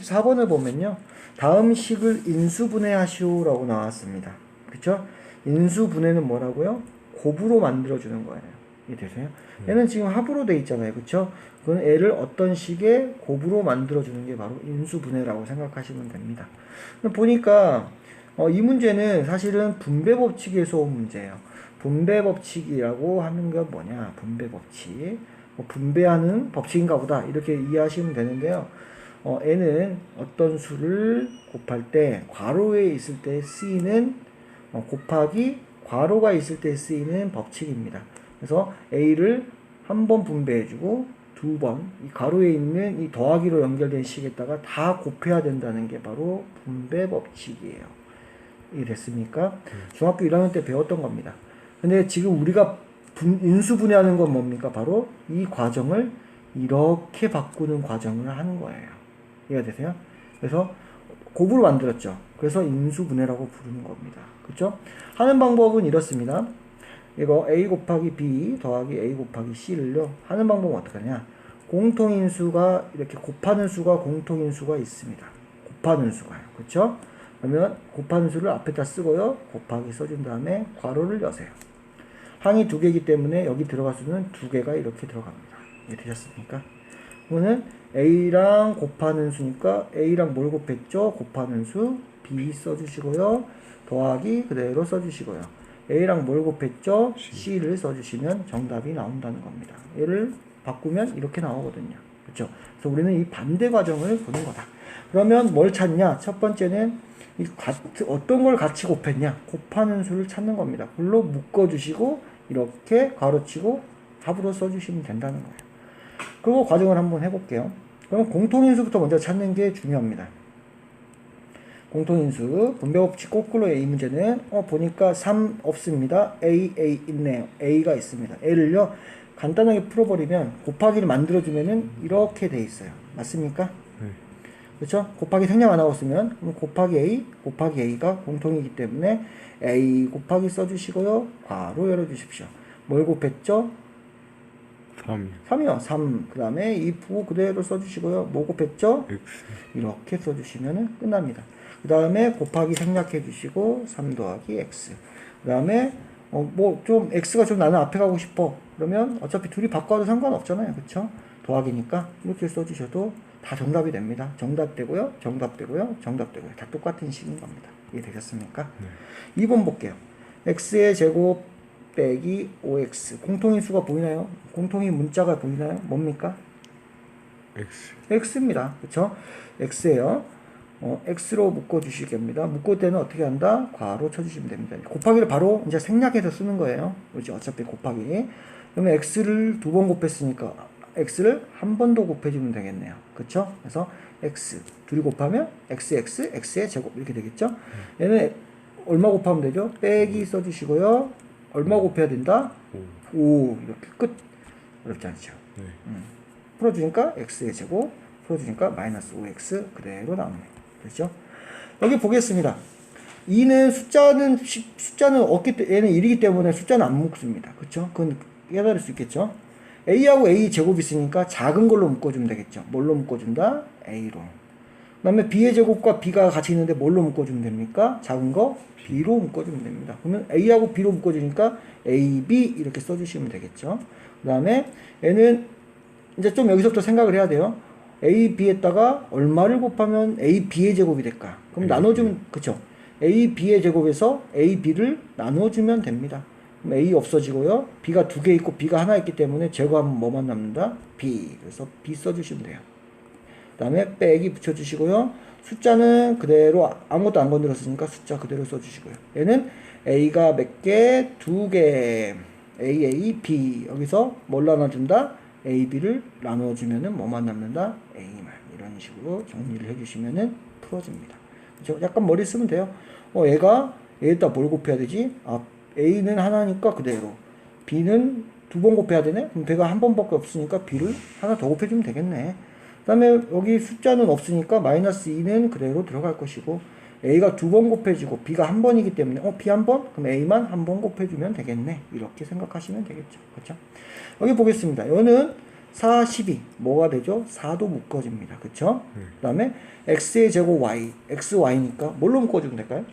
14번을 보면요. 다음 식을 인수분해하시오라고 나왔습니다. 그쵸? 인수분해는 뭐라고요? 곱으로 만들어주는 거예요. 이해 되세요? 얘는 지금 합으로 돼 있잖아요. 그쵸? 그건 애를 어떤 식의 곱으로 만들어주는 게 바로 인수분해라고 생각하시면 됩니다. 보니까 어, 이 문제는 사실은 분배 법칙에서 온 문제예요. 분배 법칙이라고 하는 건 뭐냐? 분배 법칙. 뭐 분배하는 법칙인가 보다. 이렇게 이해하시면 되는데요. 어, n은 어떤 수를 곱할 때 괄호에 있을 때 쓰이는 어, 곱하기 괄호가 있을 때 쓰이는 법칙입니다. 그래서 a를 한 번 분배해주고 두 번 이 괄호에 있는 이 더하기로 연결된 식에다가 다 곱해야 된다는 게 바로 분배 법칙이에요. 이게 됐습니까? 중학교 1학년 때 배웠던 겁니다. 근데 지금 우리가 분, 인수분해하는 건 뭡니까? 바로 이 과정을 이렇게 바꾸는 과정을 하는 거예요. 이해가 되세요? 그래서 곱으로 만들었죠. 그래서 인수분해라고 부르는 겁니다. 그렇죠? 하는 방법은 이렇습니다. 이거 a 곱하기 b 더하기 a 곱하기 c를요. 하는 방법은 어떻게 하냐? 공통인수가 이렇게 곱하는 수가 공통인수가 있습니다. 곱하는 수가요. 그렇죠? 그러면 곱하는 수를 앞에다 쓰고요. 곱하기 써준 다음에 괄호를 여세요. 항이 두 개이기 때문에 여기 들어갈 수는 두 개가 이렇게 들어갑니다. 이해 되셨습니까? 그러면 a랑 곱하는 수니까 a랑 뭘 곱했죠? 곱하는 수 b 써주시고요. 더하기 그대로 써주시고요. a랑 뭘 곱했죠? c를 써주시면 정답이 나온다는 겁니다. 얘를 바꾸면 이렇게 나오거든요. 그렇죠? 그래서 우리는 이 반대 과정을 보는 거다. 그러면 뭘 찾냐? 첫 번째는 이 같- 어떤 걸 같이 곱했냐? 곱하는 수를 찾는 겁니다. 글로 묶어주시고 이렇게 가로치고 합으로 써주시면 된다는 거예요. 그리고 과정을 한번 해볼게요. 그럼 공통인수부터 먼저 찾는 게 중요합니다. 공통인수 분배법칙 거꾸로 A 문제는 어 보니까 3 없습니다. A A 있네요. A가 있습니다. A를요 간단하게 풀어버리면 곱하기를 만들어주면은 이렇게 돼 있어요. 맞습니까? 네. 그렇죠? 곱하기 생략 안 하고 쓰면 곱하기 A 곱하기 A가 공통이기 때문에 A 곱하기 써주시고요. 괄호 열어주십시오. 뭘 곱했죠? 3 3이요. 3. 그 다음에 이 부호 그대로 써주시고요. 뭐 곱했죠? 이렇게 써주시면 끝납니다. 그 다음에 곱하기 생략해 주시고 3 더하기 x. 그 다음에 어, 뭐 좀 x가 좀 나는 앞에 가고 싶어. 그러면 어차피 둘이 바꿔도 상관없잖아요. 그쵸? 더하기니까 이렇게 써주셔도 다 정답이 됩니다. 정답되고요. 정답되고요. 정답되고요. 다 똑같은 식인 겁니다. 이해되셨습니까? 네. 2번 볼게요. x의 제곱 빼기 5x. 공통인 수가 보이나요? 공통인 문자가 보이나요? 뭡니까? x x입니다. 그쵸? x예요. 어, x로 묶어주시기 합니다. 묶을 때는 어떻게 한다? 괄호 쳐주시면 됩니다. 곱하기를 바로 이제 생략해서 쓰는 거예요. 그렇지? 어차피 곱하기. 그러면 x를 두 번 곱했으니까 x를 한 번 더 곱해주면 되겠네요. 그쵸? 그래서 x 둘이 곱하면 xx x의 제곱 이렇게 되겠죠? 얘는 얼마 곱하면 되죠? 빼기 써주시고요. 얼마 곱해야 된다? 5 5 이렇게 끝. 어렵지 않죠? 네. 풀어주니까 x의 제곱, 풀어주니까 마이너스 5x 그대로 나오네요. 그렇죠? 여기 보겠습니다. 2는 숫자는 시- 숫자는 없기 때 얘는 1이기 때문에 숫자는 안 묶습니다. 그렇죠? 그건 깨달을 수 있겠죠? a하고 a 제곱이 있으니까 작은 걸로 묶어주면 되겠죠. 뭘로 묶어준다? a로. 그다음에 b의 제곱과 b가 같이 있는데 뭘로 묶어주면 됩니까? 작은 거 b로 묶어주면 됩니다. 그러면 a하고 b로 묶어주니까 a, b 이렇게 써주시면 되겠죠. 그 다음에 얘는 이제 좀 여기서부터 생각을 해야 돼요. a, b에다가 얼마를 곱하면 a, b의 제곱이 될까? 그럼 A, 나눠주면 그쵸? a, b의 제곱에서 a, b를 나눠주면 됩니다. 그럼 a 없어지고요. b가 두 개 있고 b가 하나 있기 때문에 제곱하면 뭐만 남는다? b. 그래서 b 써주시면 돼요. 그 다음에 빼기 붙여주시고요. 숫자는 그대로 아무것도 안 건드렸으니까 숫자 그대로 써주시고요. 얘는 a가 몇 개? 두 개. a, a, b. 여기서 뭘 나눠준다? a, b를 나눠주면은 뭐만 남는다? a만. 이런 식으로 정리를 해주시면은 풀어집니다. 그죠? 약간 머리 쓰면 돼요. 어, 얘가 얘에다 뭘 곱해야 되지? 아, a는 하나니까 그대로. b는 두 번 곱해야 되네? 그럼 배가 한 번밖에 없으니까 b를 하나 더 곱해주면 되겠네. 그 다음에 여기 숫자는 없으니까 마이너스 2는 그대로 들어갈 것이고 a가 두 번 곱해지고 b가 한 번이기 때문에 어 b 한 번? 그럼 a만 한 번 곱해주면 되겠네. 이렇게 생각하시면 되겠죠. 그렇죠? 여기 보겠습니다. 여는 4, 12 뭐가 되죠? 4도 묶어집니다. 그쵸? 네. 그 다음에 x의 제곱 y, xy니까 뭘로 묶어주면 될까요?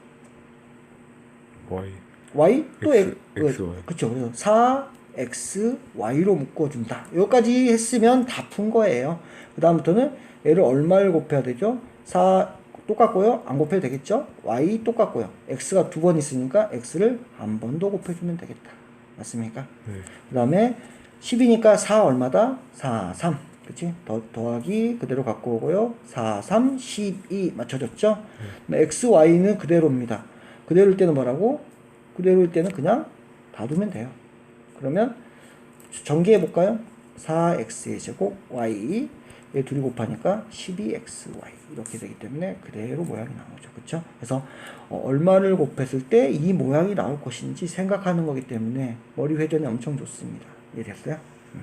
Y. y 또 X, 그- X, Y. 그래서 4 x y로 묶어준다. 여기까지 했으면 다 푼 거예요. 그 다음부터는 얘를 얼마를 곱해야 되죠? 4 똑같고요. 안 곱해도 되겠죠? Y 똑같고요. X가 두 번 있으니까 x를 한 번 더 곱해주면 되겠다. 맞습니까? 네. 그 다음에 10이니까 4 얼마다? 4 3 그치? 더, 더하기 그대로 갖고 오고요. 4 3 12 맞춰졌죠? 그다음에 x y는 그대로입니다. 그대로일 때는 뭐라고? 그대로일 때는 그냥 다 두면 돼요 그러면 전개해 볼까요? 4x의 제곱 y 얘 둘이 곱하니까 12xy 이렇게 되기 때문에 그대로 모양이 나오죠. 그렇죠? 그래서 어, 얼마를 곱했을 때 이 모양이 나올 것인지 생각하는 거기 때문에 머리 회전이 엄청 좋습니다. 이해됐어요? 음.